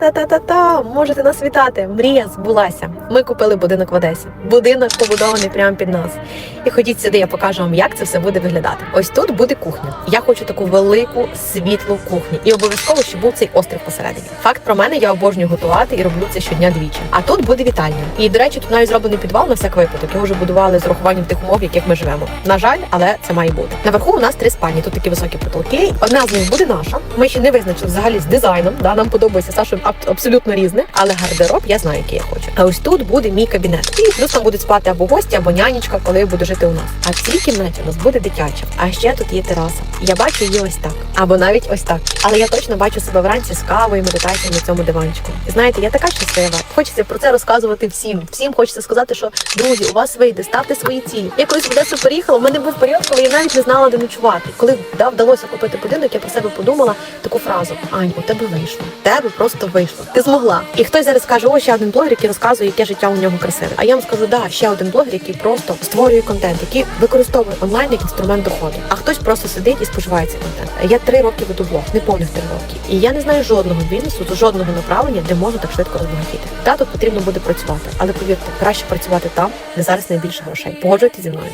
Та-та-та-та, можете нас вітати. Мрія збулася. Ми купили будинок в Одесі. Будинок побудований прямо під нас. І ходіть сюди, я покажу вам, як це все буде виглядати. Ось тут буде кухня. Я хочу таку велику світлу кухню. І обов'язково, щоб був цей острів посередині. Факт про мене, я обожнюю готувати і роблю це щодня двічі. А тут буде вітальня. І до речі, тут навіть зроблений підвал на всяк випадок. Його вже будували з урахуванням тих умов, в яких ми живемо. На жаль, але це має бути. Наверху у нас три спальні. Тут такі високі потолки. Одна з них буде наша. Ми ще не визначили взагалі з дизайном. Да, нам подобається Саша аб- абсолютно різне, але гардероб я знаю, який я хочу. А ось тут буде мій кабінет. Плюс там будуть спати або гості, або нянечка, коли буде жити у нас. А в цій кімнаті у нас буде дитяча. А ще тут є тераса. Я бачу її ось так, або навіть ось так. Але я точно бачу себе вранці з кавою, медитацією на цьому диванчику. І знаєте, я така щаслива. Хочеться про це розказувати всім. Всім хочеться сказати, що друзі, у вас вийде, ставте свої цілі. Я колись в Одесу переїхала. У мене був період, коли я навіть не знала, де ночувати. Коли да, вдалося купити будинок, я про себе подумала таку фразу: Ань, у тебе вийшло. Тебе просто вийшло. Ти змогла. І хтось зараз каже, о, ще один блогер, який розказує, яке життя у нього красиве. А я вам скажу, да, ще один блогер, який просто створює контент, який використовує онлайн як інструмент доходу. А хтось просто сидить і споживає цей контент. Я три роки веду блог, не повних три роки. І я не знаю жодного бізнесу, жодного направлення, де можна так швидко розбагатіти. Та тут потрібно буде працювати, але повірте, краще працювати там, де зараз найбільше грошей. Погоджуйтесь зі мною.